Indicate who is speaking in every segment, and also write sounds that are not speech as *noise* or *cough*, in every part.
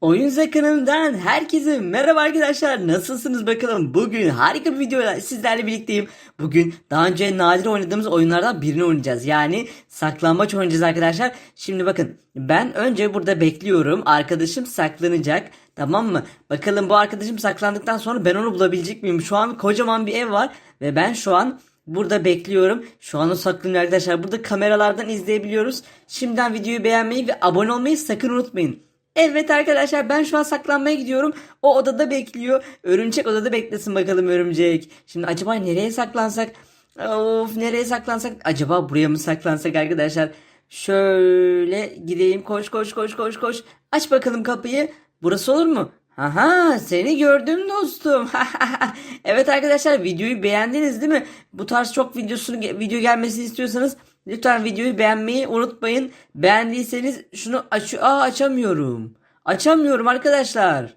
Speaker 1: Oyun kanalından herkese merhaba arkadaşlar. Nasılsınız bakalım? Bugün harika bir videoyla sizlerle birlikteyim. Bugün daha önce nadir oynadığımız oyunlardan birini oynayacağız. Yani saklambaç oynayacağız arkadaşlar. Şimdi bakın ben önce burada bekliyorum. Arkadaşım saklanacak. Tamam mı? Bakalım bu arkadaşım saklandıktan sonra ben onu bulabilecek miyim? Şu an kocaman bir ev var ve ben şu an Burada bekliyorum. Şu an saklanıyor arkadaşlar. Burada kameralardan izleyebiliyoruz. Şimdiden videoyu beğenmeyi ve abone olmayı sakın unutmayın. Evet arkadaşlar ben şu an saklanmaya gidiyorum. O odada bekliyor. Örümcek odada beklesin bakalım örümcek. Şimdi acaba nereye saklansak? Of nereye saklansak? Acaba buraya mı saklansak arkadaşlar? Şöyle gideyim koş koş koş koş koş. Aç bakalım kapıyı. Burası olur mu? Aha seni gördüm dostum. *laughs* evet arkadaşlar videoyu beğendiniz değil mi? Bu tarz çok videosunu video gelmesini istiyorsanız lütfen videoyu beğenmeyi unutmayın. Beğendiyseniz şunu aç Aa, açamıyorum. Açamıyorum arkadaşlar.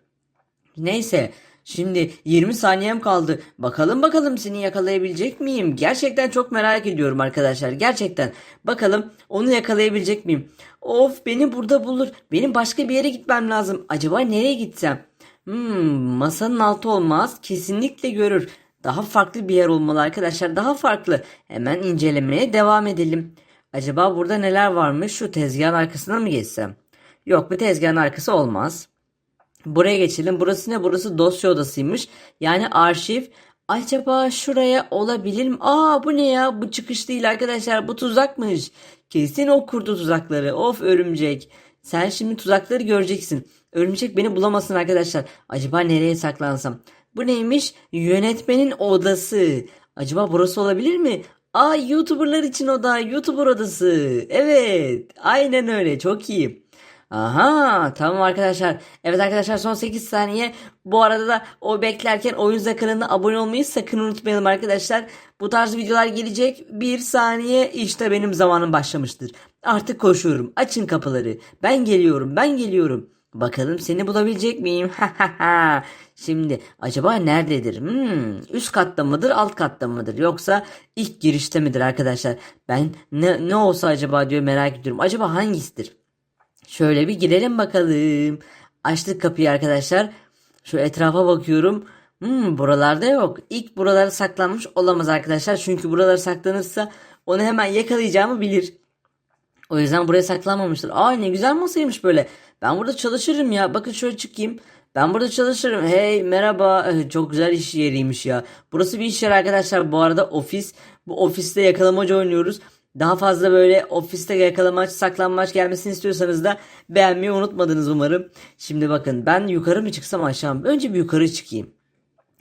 Speaker 1: Neyse şimdi 20 saniyem kaldı. Bakalım bakalım seni yakalayabilecek miyim? Gerçekten çok merak ediyorum arkadaşlar. Gerçekten. Bakalım onu yakalayabilecek miyim? Of beni burada bulur. Benim başka bir yere gitmem lazım. Acaba nereye gitsem? Hmm, masanın altı olmaz. Kesinlikle görür. Daha farklı bir yer olmalı arkadaşlar. Daha farklı. Hemen incelemeye devam edelim. Acaba burada neler varmış? Şu tezgahın arkasına mı geçsem? Yok bu tezgahın arkası olmaz. Buraya geçelim. Burası ne? Burası dosya odasıymış. Yani arşiv. Acaba şuraya olabilir mi? Aa bu ne ya? Bu çıkış değil arkadaşlar. Bu tuzakmış. Kesin o kurdu tuzakları. Of örümcek. Sen şimdi tuzakları göreceksin. Örümcek beni bulamasın arkadaşlar. Acaba nereye saklansam? Bu neymiş? Yönetmenin odası. Acaba burası olabilir mi? Aa YouTuber'lar için oda. YouTuber odası. Evet. Aynen öyle. Çok iyi. Aha tamam arkadaşlar. Evet arkadaşlar son 8 saniye. Bu arada da o beklerken oyun kanalına abone olmayı sakın unutmayalım arkadaşlar. Bu tarz videolar gelecek. 1 saniye işte benim zamanım başlamıştır. Artık koşuyorum. Açın kapıları. Ben geliyorum. Ben geliyorum. Bakalım seni bulabilecek miyim? Şimdi acaba nerededir? Hmm, üst katta mıdır, alt katta mıdır? Yoksa ilk girişte midir arkadaşlar? Ben ne, ne olsa acaba diyor merak ediyorum. Acaba hangisidir? Şöyle bir girelim bakalım. Açtık kapıyı arkadaşlar. Şu etrafa bakıyorum. Hmm, buralarda yok. İlk buralara saklanmış olamaz arkadaşlar. Çünkü buralara saklanırsa onu hemen yakalayacağımı bilir. O yüzden buraya saklanmamıştır. Aa ne güzel masaymış böyle. Ben burada çalışırım ya. Bakın şöyle çıkayım. Ben burada çalışırım. Hey merhaba. Çok güzel iş yeriymiş ya. Burası bir iş yeri arkadaşlar. Bu arada ofis. Bu ofiste yakalamaca oynuyoruz. Daha fazla böyle ofiste yakalamaç, saklanmaç gelmesini istiyorsanız da beğenmeyi unutmadınız umarım. Şimdi bakın ben yukarı mı çıksam aşağı mı? Önce bir yukarı çıkayım.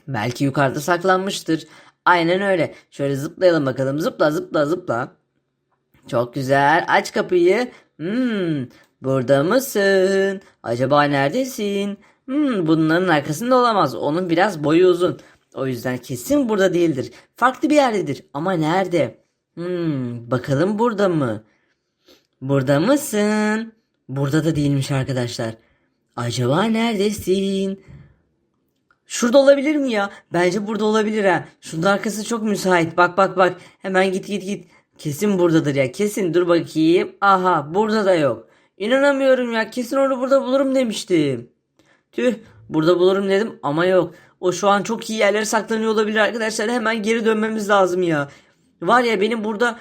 Speaker 1: Belki yukarıda saklanmıştır. Aynen öyle. Şöyle zıplayalım bakalım. Zıpla zıpla zıpla. Çok güzel. Aç kapıyı. Hmm, burada mısın? Acaba neredesin? Hmm, bunların arkasında olamaz. Onun biraz boyu uzun. O yüzden kesin burada değildir. Farklı bir yerdedir. Ama nerede? Hmm, bakalım burada mı? Burada mısın? Burada da değilmiş arkadaşlar. Acaba neredesin? Şurada olabilir mi ya? Bence burada olabilir ha. Şunun arkası çok müsait. Bak bak bak. Hemen git git git. Kesin buradadır ya. Kesin dur bakayım. Aha burada da yok. İnanamıyorum ya. Kesin onu burada bulurum demiştim. Tüh burada bulurum dedim ama yok. O şu an çok iyi yerlere saklanıyor olabilir arkadaşlar. Hemen geri dönmemiz lazım ya. Var ya benim burada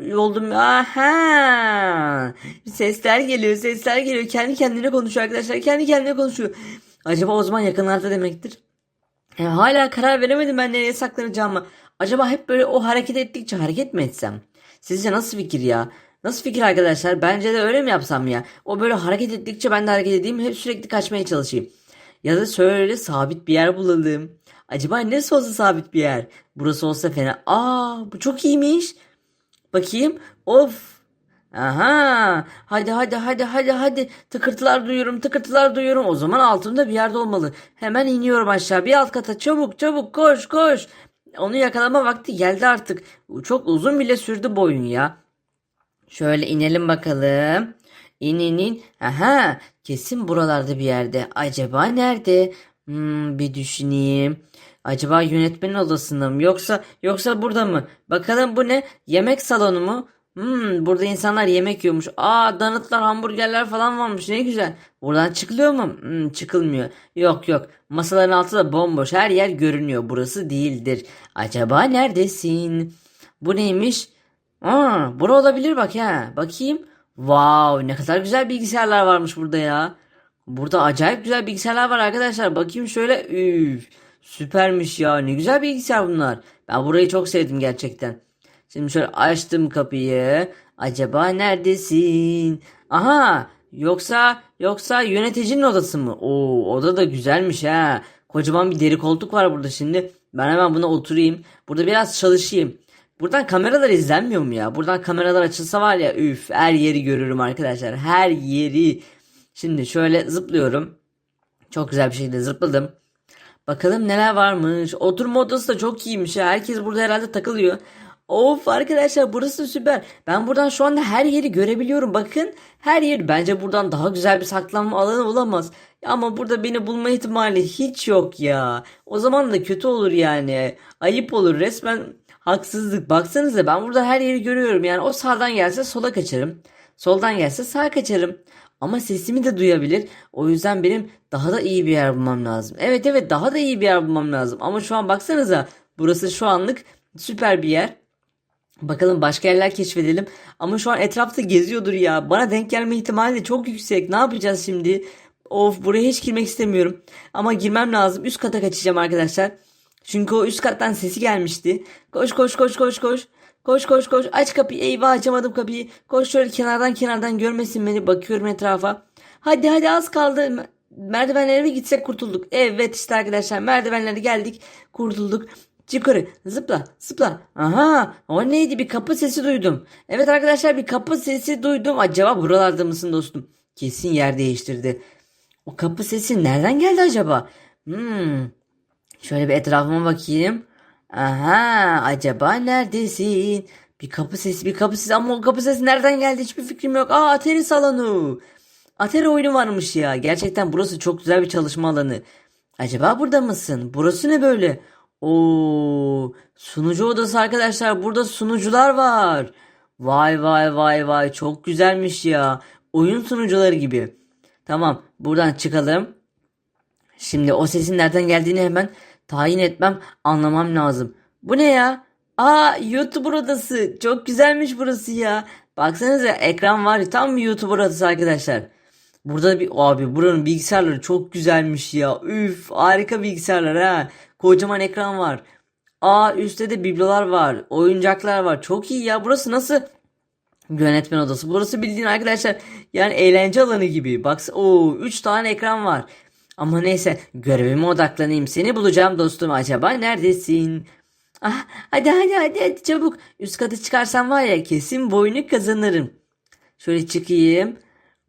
Speaker 1: yoldum. Aha. Sesler geliyor, sesler geliyor. Kendi kendine konuşuyor arkadaşlar. Kendi kendine konuşuyor. Acaba o zaman yakınlarda demektir. E, hala karar veremedim ben nereye saklanacağımı. Acaba hep böyle o hareket ettikçe hareket mi etsem? Sizce nasıl fikir ya? Nasıl fikir arkadaşlar? Bence de öyle mi yapsam ya? O böyle hareket ettikçe ben de hareket edeyim. Hep sürekli kaçmaya çalışayım. Ya da şöyle sabit bir yer bulalım. Acaba neresi olsa sabit bir yer? Burası olsa fena. Aa bu çok iyiymiş. Bakayım. Of. Aha. Hadi hadi hadi hadi hadi. Tıkırtılar duyuyorum tıkırtılar duyuyorum. O zaman altımda bir yerde olmalı. Hemen iniyorum aşağı. Bir alt kata çabuk çabuk koş koş. Onu yakalama vakti geldi artık. Çok uzun bile sürdü boyun ya. Şöyle inelim bakalım. İn in in. Aha kesin buralarda bir yerde. Acaba nerede? Hmm, bir düşüneyim. Acaba yönetmenin odasında mı? Yoksa yoksa burada mı? Bakalım bu ne? Yemek salonu mu? Hmm, burada insanlar yemek yiyormuş. Aa donutlar, hamburgerler falan varmış. Ne güzel. Buradan çıkılıyor mu? Hmm, çıkılmıyor. Yok yok. Masaların altı da bomboş. Her yer görünüyor. Burası değildir. Acaba neredesin? Bu neymiş? Aa, bura olabilir bak ha. Bakayım. Wow, ne kadar güzel bilgisayarlar varmış burada ya. Burada acayip güzel bilgisayarlar var arkadaşlar. Bakayım şöyle. Üf, süpermiş ya. Ne güzel bilgisayar bunlar. Ben burayı çok sevdim gerçekten. Şimdi şöyle açtım kapıyı. Acaba neredesin? Aha, yoksa yoksa yöneticinin odası mı? Oo, oda da güzelmiş ha. Kocaman bir deri koltuk var burada şimdi. Ben hemen buna oturayım. Burada biraz çalışayım. Buradan kameralar izlenmiyor mu ya? Buradan kameralar açılsa var ya üf her yeri görürüm arkadaşlar. Her yeri. Şimdi şöyle zıplıyorum. Çok güzel bir şekilde zıpladım. Bakalım neler varmış. Oturma odası da çok iyiymiş ya. Herkes burada herhalde takılıyor. Of arkadaşlar burası süper. Ben buradan şu anda her yeri görebiliyorum. Bakın her yer bence buradan daha güzel bir saklanma alanı olamaz. Ama burada beni bulma ihtimali hiç yok ya. O zaman da kötü olur yani. Ayıp olur resmen haksızlık. Baksanıza ben burada her yeri görüyorum. Yani o sağdan gelse sola kaçarım. Soldan gelse sağa kaçarım. Ama sesimi de duyabilir. O yüzden benim daha da iyi bir yer bulmam lazım. Evet evet daha da iyi bir yer bulmam lazım. Ama şu an baksanıza burası şu anlık süper bir yer. Bakalım başka yerler keşfedelim. Ama şu an etrafta geziyordur ya. Bana denk gelme ihtimali de çok yüksek. Ne yapacağız şimdi? Of buraya hiç girmek istemiyorum. Ama girmem lazım. Üst kata kaçacağım arkadaşlar. Çünkü o üst kattan sesi gelmişti. Koş koş koş koş koş. Koş koş koş. Aç kapıyı. Eyvah açamadım kapıyı. Koş şöyle kenardan kenardan görmesin beni. Bakıyorum etrafa. Hadi hadi az kaldı. Merdivenlere mi gitsek kurtulduk. Evet işte arkadaşlar merdivenlere geldik. Kurtulduk. Yukarı zıpla zıpla. Aha o neydi bir kapı sesi duydum. Evet arkadaşlar bir kapı sesi duydum. Acaba buralarda mısın dostum? Kesin yer değiştirdi. O kapı sesi nereden geldi acaba? Hmm. Şöyle bir etrafıma bakayım. Aha acaba neredesin? Bir kapı sesi bir kapı sesi ama o kapı sesi nereden geldi hiçbir fikrim yok. Aa Atari salonu. Atari oyunu varmış ya. Gerçekten burası çok güzel bir çalışma alanı. Acaba burada mısın? Burası ne böyle? Oo, sunucu odası arkadaşlar. Burada sunucular var. Vay vay vay vay çok güzelmiş ya. Oyun sunucuları gibi. Tamam buradan çıkalım. Şimdi o sesin nereden geldiğini hemen tayin etmem, anlamam lazım. Bu ne ya? Aa YouTuber odası. Çok güzelmiş burası ya. Baksanıza ekran var. Tam bir YouTuber odası arkadaşlar. Burada bir abi buranın bilgisayarları çok güzelmiş ya. Üf harika bilgisayarlar ha. Kocaman ekran var. Aa üstte de biblolar var. Oyuncaklar var. Çok iyi ya. Burası nasıl Yönetmen odası. Burası bildiğin arkadaşlar yani eğlence alanı gibi. Bak o 3 tane ekran var. Ama neyse görevime odaklanayım. Seni bulacağım dostum. Acaba neredesin? Ah, hadi hadi hadi hadi çabuk. Üst katı çıkarsam var ya kesin boyunu kazanırım. Şöyle çıkayım.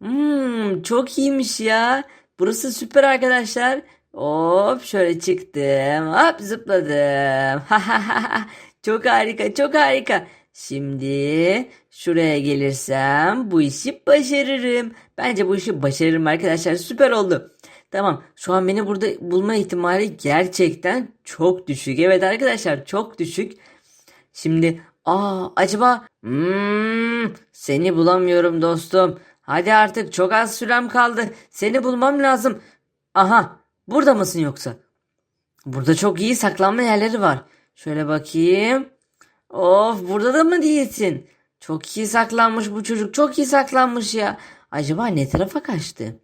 Speaker 1: Hmm, çok iyiymiş ya. Burası süper arkadaşlar. Hop şöyle çıktım. Hop zıpladım. *laughs* çok harika çok harika. Şimdi şuraya gelirsem bu işi başarırım. Bence bu işi başarırım arkadaşlar. Süper oldu. Tamam. Şu an beni burada bulma ihtimali gerçekten çok düşük. Evet arkadaşlar çok düşük. Şimdi aa acaba hmm, seni bulamıyorum dostum. Hadi artık çok az sürem kaldı. Seni bulmam lazım. Aha burada mısın yoksa? Burada çok iyi saklanma yerleri var. Şöyle bakayım. Of burada da mı değilsin? Çok iyi saklanmış bu çocuk. Çok iyi saklanmış ya. Acaba ne tarafa kaçtı?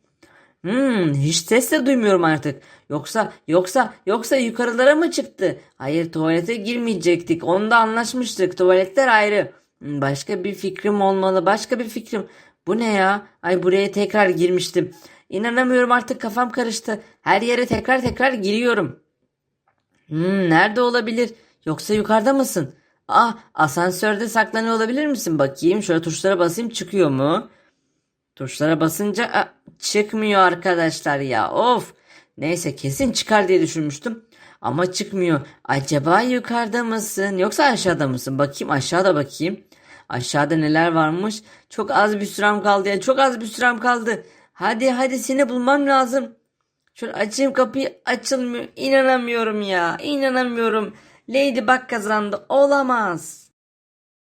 Speaker 1: Hmm, hiç ses de duymuyorum artık. Yoksa yoksa yoksa yukarılara mı çıktı? Hayır tuvalete girmeyecektik. Onda anlaşmıştık. Tuvaletler ayrı. Hmm, Başka bir fikrim olmalı. Başka bir fikrim. Bu ne ya? Ay buraya tekrar girmiştim. İnanamıyorum artık kafam karıştı. Her yere tekrar tekrar giriyorum. Hmm, nerede olabilir? Yoksa yukarıda mısın? Ah, asansörde saklanıyor olabilir misin? Bakayım şöyle tuşlara basayım çıkıyor mu? Tuşlara basınca ah, çıkmıyor arkadaşlar ya. Of. Neyse kesin çıkar diye düşünmüştüm. Ama çıkmıyor. Acaba yukarıda mısın? Yoksa aşağıda mısın? Bakayım aşağıda bakayım. Aşağıda neler varmış? Çok az bir sürem kaldı ya. Çok az bir sürem kaldı. Hadi hadi seni bulmam lazım. Şöyle açayım kapıyı açılmıyor. İnanamıyorum ya. İnanamıyorum. Ladybug kazandı. Olamaz.